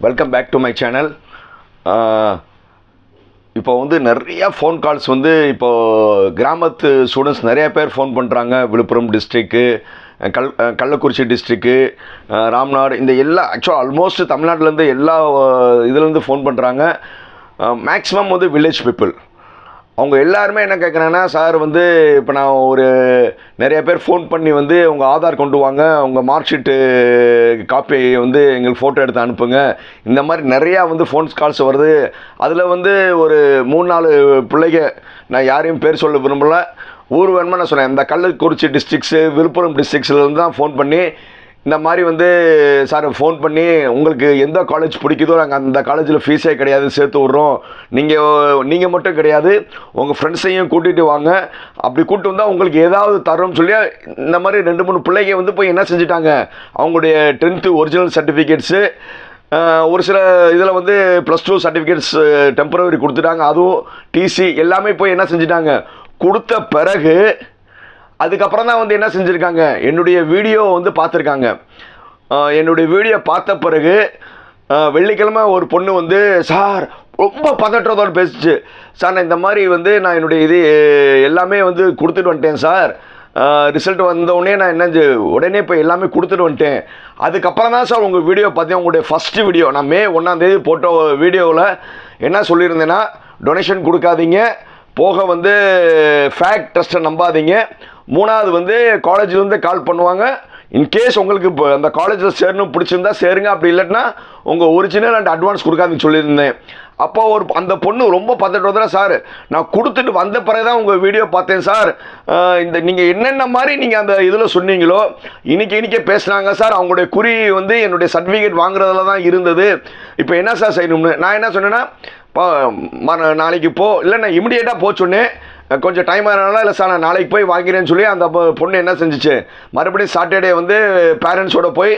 Welcome back to my channel இப்போ வந்து நிறையா ஃபோன் கால்ஸ் வந்து இப்போது கிராமத்து ஸ்டூடெண்ட்ஸ் நிறையா பேர் ஃபோன் பண்ணுறாங்க விழுப்புரம் டிஸ்ட்ரிக்கு கல் கள்ளக்குறிச்சி டிஸ்ட்ரிக்கு ராம்நாடு இந்த எல்லா ஆக்சுவலாக ஆல்மோஸ்ட் தமிழ்நாட்டிலேருந்து எல்லா இதுலேருந்து ஃபோன் பண்ணுறாங்க மேக்ஸிமம் வந்து வில்லேஜ் பீப்புள் அவங்க எல்லாருமே என்ன கேட்குறாங்கன்னா சார் வந்து இப்போ நான் ஒரு நிறைய பேர் ஃபோன் பண்ணி வந்து உங்கள் ஆதார் கொண்டு வாங்க உங்கள் மார்க் ஷீட்டு காப்பி வந்து எங்களுக்கு ஃபோட்டோ எடுத்து அனுப்புங்க. இந்த மாதிரி நிறையா வந்து ஃபோன்ஸ் கால்ஸ் வருது. அதில் வந்து ஒரு மூணு நாலு பிள்ளைங்க நான் யாரையும் பேர் சொல்ல விரும்பல. ஊர் வேணுமா நான் சொன்னேன் இந்த கள்ளக்குறிச்சி டிஸ்ட்ரிக்ஸு விழுப்புரம் டிஸ்ட்ரிக்ஸ்லேருந்து தான் ஃபோன் பண்ணி இந்த மாதிரி வந்து சார் ஃபோன் பண்ணி உங்களுக்கு எந்த காலேஜ் பிடிக்குதோ நாங்கள் அந்த காலேஜில் ஃபீஸே கிடையாது சேர்த்து விட்றோம். நீங்கள் நீங்கள் மட்டும் கிடையாது. உங்கள் ஃப்ரெண்ட்ஸையும் கூட்டிகிட்டு வாங்க. அப்படி கூப்பிட்டு வந்தால் உங்களுக்கு ஏதாவது தரோம்னு சொல்லி இந்த மாதிரி ரெண்டு மூணு பிள்ளைங்க வந்து போய் என்ன செஞ்சுட்டாங்க? அவங்களுடைய டென்த்து ஒரிஜினல் சர்டிஃபிகேட்ஸு ஒரு சில இதில் வந்து ப்ளஸ் டூ சர்டிஃபிகேட்ஸ் டெம்பரவரி கொடுத்துட்டாங்க. அதுவும் டிசி எல்லாமே போய் என்ன செஞ்சுட்டாங்க? கொடுத்த பிறகு அதுக்கப்புறம் தான் வந்து என்ன செஞ்சுருக்காங்க? என்னுடைய வீடியோ வந்து பார்த்துருக்காங்க. என்னுடைய வீடியோ பார்த்த பிறகு வெள்ளிக்கிழமை ஒரு பொண்ணு வந்து சார் ரொம்ப பதற்றத்தோடு பேசிச்சு. சார் நான் இந்த மாதிரி வந்து நான் என்னுடைய இது எல்லாமே வந்து கொடுத்துட்டு வந்துட்டேன் சார். ரிசல்ட் வந்தோடனே நான் என்ன செஞ்சு- உடனே இப்போ எல்லாமே கொடுத்துட்டு வந்துட்டேன். அதுக்கப்புறம் தான் சார் உங்கள் வீடியோ பார்த்தேன். உங்களுடைய ஃபஸ்ட்டு வீடியோ நான் மே ஒன்றாந்தேதி போட்டோ வீடியோவில் என்ன சொல்லியிருந்தேன்னா டொனேஷன் கொடுக்காதீங்க. போக வந்து ஃபேக்ட் டெஸ்ட்டை நம்பாதீங்க. மூணாவது வந்து காலேஜ்லேருந்து கால் பண்ணுவாங்க. இன்கேஸ் உங்களுக்கு இப்போ அந்த காலேஜில் சேரணும் பிடிச்சிருந்தா சேருங்க. அப்படி இல்லைன்னா உங்கள் ஒரிஜினல் அண்ட் அட்வான்ஸ் கொடுக்காதுன்னு சொல்லியிருந்தேன். அப்போ ஒரு அந்த பொண்ணு ரொம்ப பதட்டு வந்துடா சார் நான் கொடுத்துட்டு வந்த பிறகு தான் உங்கள் வீடியோ பார்த்தேன் சார். இந்த நீங்கள் என்னென்ன மாதிரி நீங்கள் அந்த இதில் சொன்னீங்களோ இன்னைக்கு இன்றைக்கே பேசுனாங்க சார். அவங்களுடைய குறி வந்து என்னுடைய சர்டிஃபிகேட் வாங்குறதுல தான் இருந்தது. இப்போ என்ன சார் செய்யணும்னு? நான் என்ன சொன்னேன்னா நாளைக்கு போ. இல்லை நான் இமிடியேட்டாக போக கொஞ்சம் டைம் ஆகிறனால இல்லை சார் நான் நாளைக்கு போய் வாங்கிறேன்னு சொல்லி அந்த பொண்ணு என்ன செஞ்சுச்சு? மறுபடியும் சாட்டர்டே வந்து பேரண்ட்ஸோட போய்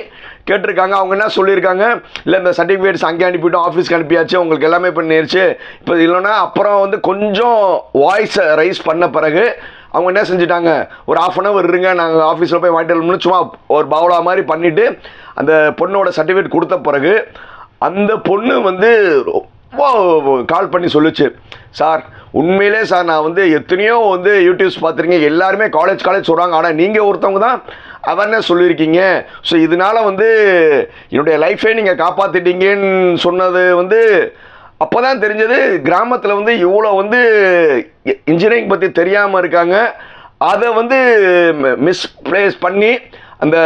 கேட்டிருக்காங்க. அவங்க என்ன சொல்லியிருக்காங்க? இல்லை இந்த சர்டிஃபிகேட்ஸ் அங்கே அனுப்பிட்டோம் ஆஃபீஸ்க்கு அனுப்பியாச்சு உங்களுக்கு எல்லாமே பண்ணிருச்சு இப்போ இல்லைன்னா அப்புறம் வந்து கொஞ்சம் வாய்ஸை ரைஸ் பண்ண பிறகு அவங்க என்ன செஞ்சுட்டாங்க? ஒரு ஆஃப் அன் அவர் இருங்க நாங்கள் ஆஃபீஸில் போய் வாங்கிட்டு வரணும்னு சும்மா ஒரு பவுலா மாதிரி பண்ணிவிட்டு அந்த பொண்ணோட சர்டிஃபிகேட் கொடுத்த பிறகு அந்த பொண்ணு வந்து ரொம்ப கால் பண்ணி சொல்லுச்சு. சார் உண்மையிலே சார் நான் வந்து எத்தனையோ வந்து யூடியூப்ஸ் பார்த்துருக்கீங்க எல்லாருமே காலேஜ் காலேஜ் சொல்கிறாங்க ஆனால் நீங்கள் ஒருத்தவங்க தான் அவேர்னஸ் சொல்லியிருக்கீங்க. ஸோ இதனால வந்து என்னுடைய லைஃபே நீங்கள் காப்பாற்றிட்டீங்கன்னு சொன்னது வந்து அப்போ தான் தெரிஞ்சது. கிராமத்தில் வந்து இவ்வளோ வந்து இன்ஜினியரிங் பற்றி தெரியாமல் இருக்காங்க. அதை வந்து மிஸ்பிளேஸ் பண்ணி அந்த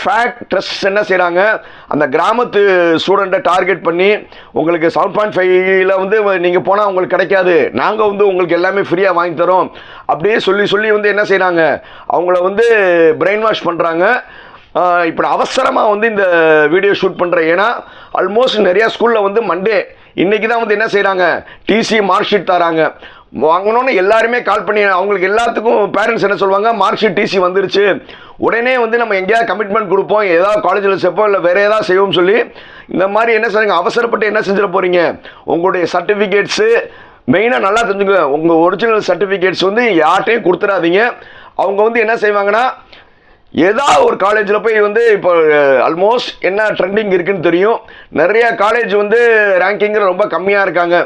ஃபேக்ட் ட்ரஸ்ட் என்ன செய்கிறாங்க அந்த கிராமத்து ஸ்டூடெண்ட்டை டார்கெட் பண்ணி உங்களுக்கு செவன் பாயிண்ட் ஃபைவ்ல வந்து நீங்கள் போனால் உங்களுக்கு கிடைக்காது. நாங்கள் வந்து உங்களுக்கு எல்லாமே ஃப்ரீயாக வாங்கி தரோம். அப்படியே சொல்லி சொல்லி வந்து என்ன செய்கிறாங்க அவங்கள வந்து பிரெயின் வாஷ் பண்ணுறாங்க இப்போ அவசரமாக வந்து இந்த வீடியோ ஷூட் பண்ணுறேன் ஏன்னா ஆல்மோஸ்ட் நிறையா ஸ்கூலில் வந்து மண்டே இன்றைக்கி தான் வந்து என்ன செய்கிறாங்க டிசி மார்க் ஷீட் தராங்க. வாங்கணும்னு எல்லாருமே கால் பண்ணி அவங்களுக்கு எல்லாத்துக்கும் பேரண்ட்ஸ் என்ன சொல்லுவாங்க மார்க் ஷீட் டிசி வந்துருச்சு. உடனே வந்து நம்ம எங்கேயாவது கமிட்மெண்ட் கொடுப்போம் ஏதாவது காலேஜில் சேர்ப்போம் இல்லை வேறு ஏதாவது செய்வோம் சொல்லி இந்த மாதிரி என்ன செய்யுங்க அவசரப்பட்டு என்ன செஞ்சிட போகிறீங்க உங்களுடைய சர்டிஃபிகேட்ஸு மெயினாக நல்லா தெரிஞ்சுங்க உங்கள் ஒரிஜினல் சர்டிஃபிகேட்ஸ் வந்து யார்கிட்டையும் கொடுத்துடாதீங்க. அவங்க வந்து என்ன செய்வாங்கன்னா ஏதாவது ஒரு காலேஜில் போய் வந்து இப்போ ஆல்மோஸ்ட் என்ன ட்ரெண்டிங் இருக்குன்னு தெரியும். நிறையா காலேஜ் வந்து ரேங்கிங்கில் ரொம்ப கம்மியாக இருக்காங்க.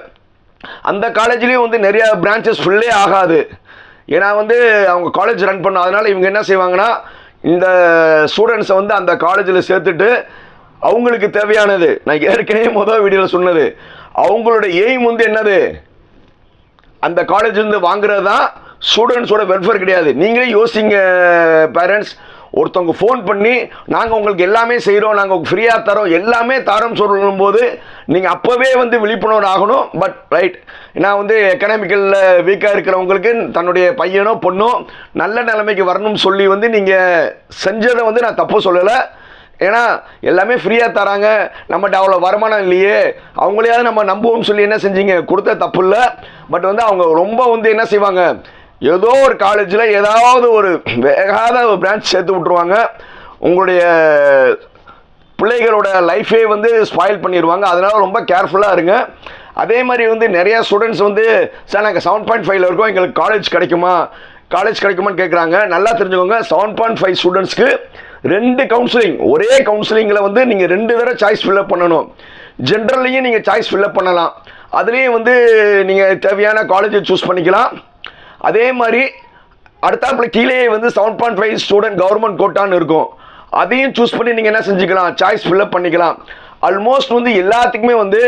அந்த காலேஜ்லேயும் வந்து நிறைய பிரான்ச்சஸ் ஃபுல்லே ஆகாது. ஏன்னா வந்து அவங்க காலேஜ் ரன் பண்ண அதனால் இவங்க என்ன செய்வாங்கன்னா இந்த ஸ்டூடெண்ட்ஸை வந்து அந்த காலேஜில் சேர்த்துட்டு அவங்களுக்கு தேவையானது. நான் ஏற்கனவே முதல் வீடியோவில் சொன்னது. அவங்களோட எய்ம் வந்து என்னது? அந்த காலேஜ்லேருந்து வாங்குறது தான் ஸ்டூடெண்ட்ஸோட வெல்ஃபேர் கிடையாது. நீங்களே யோசிங்க பேரண்ட்ஸ் ஒருத்தவங்க ஃபோன் பண்ணி நாங்கள் உங்களுக்கு எல்லாமே செய்கிறோம் நாங்கள் ஃப்ரீயாக தரோம் எல்லாமே தரோம் சொல்லும்போது நீங்கள் அப்போவே வந்து விழிப்புணர்வு ஆகணும். பட் ரைட் ஏன்னா வந்து எக்கனாமிக்கலில் வீக்காக இருக்கிறவங்களுக்கு தன்னுடைய பையனோ பொண்ணோ நல்ல நிலைமைக்கு வரணும்னு சொல்லி வந்து நீங்கள் செஞ்சதை வந்து நான் தப்பு சொல்லலை. ஏன்னா எல்லாமே ஃப்ரீயாக தராங்க. நம்மகிட்ட அவ்வளோ வருமானம் இல்லையே. அவங்களையாவது நம்ம நம்புவோம்னு சொல்லி என்ன செஞ்சீங்க? கொடுத்த தப்பு இல்லை. பட் வந்து அவங்க ரொம்ப வந்து என்ன செய்வாங்க? ஏதோ ஒரு காலேஜில் ஏதாவது ஒரு வேகாத ஒரு பிரான்ச் சேர்த்து விட்ருவாங்க உங்களுடைய பிள்ளைகளோட லைஃபே வந்து ஸ்பாயில் பண்ணிடுவாங்க அதனால் ரொம்ப கேர்ஃபுல்லாக இருங்க. அதே மாதிரி வந்து நிறைய ஸ்டூடெண்ட்ஸ் வந்து சார் நாங்கள் செவன் பாயிண்ட் ஃபைவ்ல இருக்கோம். எங்களுக்கு காலேஜ் கிடைக்குமா? காலேஜ் கிடைக்குமான்னு கேட்குறாங்க நல்லா தெரிஞ்சுக்கோங்க. செவன் பாயிண்ட் ஃபைவ் ஸ்டூடெண்ட்ஸ்க்கு ரெண்டு கவுன்சிலிங் ஒரே கவுன்சிலிங்கில் வந்து நீங்கள் ரெண்டு தடவை சாய்ஸ் ஃபில்அப் பண்ணணும். ஜென்ரல்லையும் நீங்கள் சாய்ஸ் ஃபில்அப் பண்ணலாம். அதுலேயும் வந்து நீங்கள் தேவையான காலேஜை சூஸ் பண்ணிக்கலாம். அதே மாதிரி அடுத்தாப்புல கீழே வந்து seven point five student government கோட்டான்னு இருக்கும். அதையும் சூஸ் பண்ணி நீங்கள் என்ன செஞ்சுக்கலாம்? சாய்ஸ் ஃபில்அப் பண்ணிக்கலாம். ஆல்மோஸ்ட் வந்து எல்லாத்துக்குமே வந்து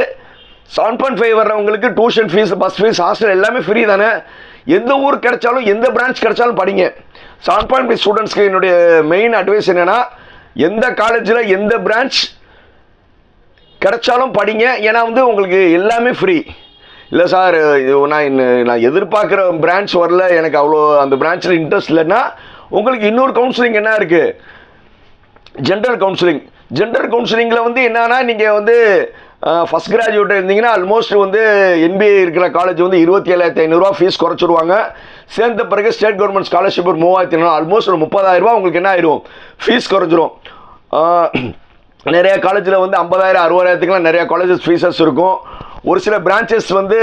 செவன் பாயிண்ட் ஃபைவ் வர்றவங்களுக்கு tuition fees bus fees hostel எல்லாமே ஃப்ரீ தானே? எந்த ஊர் கிடைச்சாலும் எந்த பிரான்ச் கிடைச்சாலும் படிங்க. செவன் பாயிண்ட் ஃபைவ் ஸ்டூடெண்ட்ஸ்க்கு என்னுடைய மெயின் அட்வைஸ் என்னென்னா எந்த காலேஜில் எந்த பிரான்ச் கிடைச்சாலும் படிங்க. ஏன்னா வந்து உங்களுக்கு எல்லாமே ஃப்ரீ இல்லை சார் இது நான் இன்னும் நான் எதிர்பார்க்குற பிரான்ச் வரல எனக்கு அவ்வளோ அந்த பிரான்ச்சில் இன்ட்ரெஸ்ட் இல்லைன்னா உங்களுக்கு இன்னொரு கவுன்சிலிங் என்ன இருக்குது ஜென்ரல் கவுன்சிலிங் ஜென்ரல் கவுன்சிலிங்கில் வந்து என்னன்னா நீங்கள் வந்து ஃபஸ்ட் கிராஜுவேட் இருந்தீங்கன்னா ஆல்மோஸ்ட் வந்து என்பிஏ இருக்கிற காலேஜ் வந்து இருபத்தி ஏழாயிரத்தி ஐநூறுரூவா ஃபீஸ் குறைச்சிருவாங்க. சேர்ந்த பிறகு ஸ்டேட் கவர்மெண்ட் ஸ்காலர்ஷிப் ஒரு மூவாயிரத்தி ஐநூறு ஆல்மோஸ்ட் ஒரு முப்பதாயிரரூபா உங்களுக்கு என்ன ஆயிரும்? ஃபீஸ் குறைஞ்சிரும். நிறையா நிறைய காலேஜில் வந்து ஐம்பதாயிரம் அறுபதாயிரத்துக்குலாம் நிறையா காலேஜஸ் ஃபீஸஸ் இருக்கும். ஒரு சில பிரான்ச்சஸ் வந்து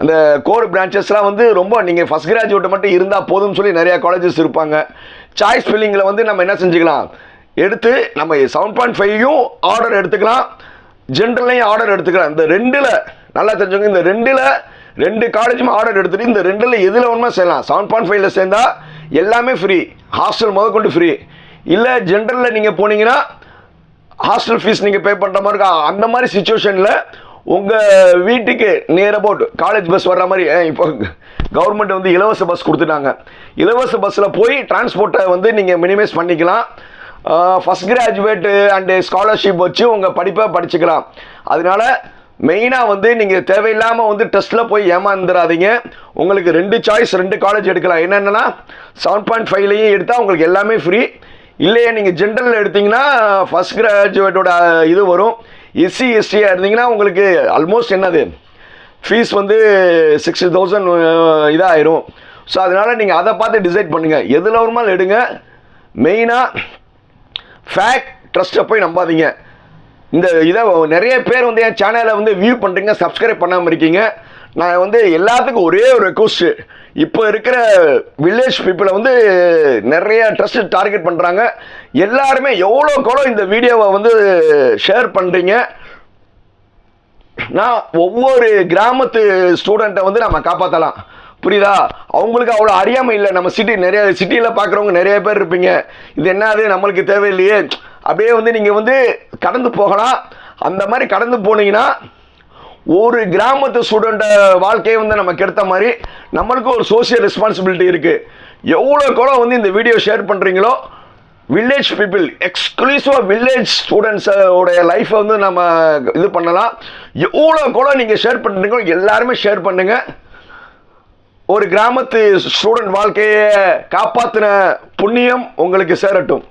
அந்த கோர் பிரான்ச்சஸ்லாம் வந்து ரொம்ப நீங்கள் ஃபஸ்ட் கிராஜுவேட் மட்டும் இருந்தால் போதும்னு சொல்லி நிறையா காலேஜஸ் இருப்பாங்க. சாய்ஸ் ஃபில்லிங்கில் வந்து நம்ம என்ன செஞ்சுக்கலாம்? எடுத்து நம்ம செவன் பாயிண்ட் ஃபைவையும் ஆர்டர் எடுத்துக்கலாம். ஜென்ரல்லையும் ஆர்டர் எடுத்துக்கலாம். இந்த ரெண்டில் நல்லா தெரிஞ்சவங்க இந்த ரெண்டில் ரெண்டு காலேஜும் ஆர்டர் எடுத்துகிட்டு இந்த ரெண்டில் எதில் வேணுமோ செய்யலாம். செவன் பாயிண்ட் ஃபைவ்ல சேர்ந்தால் எல்லாமே ஃப்ரீ ஹாஸ்டல் முதற்கொண்டு ஃப்ரீ இல்லை ஜென்ரலில் நீங்கள் போனீங்கன்னா ஹாஸ்டல் ஃபீஸ் நீங்கள் பே பண்ணுற மாதிரி இருக்கா? அந்த மாதிரி சுச்சுவேஷனில் உங்கள் வீட்டுக்கு நியர் அபவுட் காலேஜ் பஸ் வர்ற மாதிரி இப்போ கவர்மெண்ட் வந்து இலவச பஸ் கொடுத்துட்டாங்க. இலவச பஸ்ஸில் போய் டிரான்ஸ்போர்ட்டை வந்து நீங்கள் மினிமைஸ் பண்ணிக்கலாம். ஃபஸ்ட் கிராஜுவேட்டு அண்டு ஸ்காலர்ஷிப் வச்சு உங்கள் படிப்பை படிச்சுக்கலாம். அதனால மெயினாக வந்து நீங்கள் தேவையில்லாமல் வந்து டெஸ்ட்டில் போய் ஏமாந்துடாதீங்க உங்களுக்கு ரெண்டு சாய்ஸ் ரெண்டு காலேஜ் எடுக்கலாம். என்னென்னா செவன் பாயிண்ட் ஃபைவ்லையும் எடுத்தால் உங்களுக்கு எல்லாமே ஃப்ரீ இல்லையே நீங்கள் ஜென்ரலில் எடுத்தீங்கன்னா ஃபஸ்ட் கிராஜுவேட்டோட இது வரும். எஸ்சி எஸ்டியாக இருந்தீங்கன்னா உங்களுக்கு ஆல்மோஸ்ட் என்னது? ஃபீஸ் வந்து சிக்ஸ்டி தௌசண்ட் இதாகிடும் ஸோ அதனால் நீங்கள் அதை பார்த்து டிசைட் பண்ணுங்கள் எதில் வருமானம் எடுங்க. மெயினாக ஃபேக்ட் ட்ரஸ்ட்டை போய் நம்பாதீங்க. இந்த இதை நிறைய பேர் வந்து என் சேனலை வந்து வியூ பண்ணுறீங்க சப்ஸ்கிரைப் பண்ணாமல் இருக்கீங்க. நான் வந்து எல்லாத்துக்கும் ஒரே ஒரு ரெக்வஸ்ட்டு இப்போ இருக்கிற வில்லேஜ் பீப்புளை வந்து நிறைய ட்ரஸ்ட் டார்கெட் பண்ணுறாங்க எல்லாருமே எவ்வளோக்கெவ்வளோ இந்த வீடியோவை வந்து ஷேர் பண்ணுறீங்க நான் ஒவ்வொரு கிராமத்து ஸ்டூடெண்ட்டை வந்து நம்ம காப்பாற்றலாம் புரியுதா? அவங்களுக்கு அவ்வளோ அறியாமல் இல்லை. நம்ம சிட்டி நிறைய சிட்டியில் பார்க்குறவங்க நிறைய பேர் இருப்பீங்க. இது என்னது நம்மளுக்கு தேவையில்லையே. அப்படியே வந்து நீங்கள் வந்து கடந்து போகலாம். அந்த மாதிரி கடந்து போனீங்கன்னா ஒரு கிராமத்து ஸ்டூடெண்ட்டை வாழ்க்கையை வந்து நம்ம கெடுத்த மாதிரி நம்மளுக்கு ஒரு சோசியல் ரெஸ்பான்சிபிலிட்டி இருக்குது எவ்வளோ கூட வந்து இந்த வீடியோ ஷேர் பண்ணுறீங்களோ வில்லேஜ் பீப்புள் எக்ஸ்க்ளூசிவாக வில்லேஜ் ஸ்டூடெண்ட்ஸோடைய லைஃப்பை வந்து நம்ம இது பண்ணலாம். எவ்வளோ கூட நீங்கள் ஷேர் பண்ணுறீங்களோ எல்லாருமே ஷேர் பண்ணுங்கள் ஒரு கிராமத்து ஸ்டூடெண்ட் வாழ்க்கையை காப்பாற்றின புண்ணியம் உங்களுக்கு சேரட்டும்.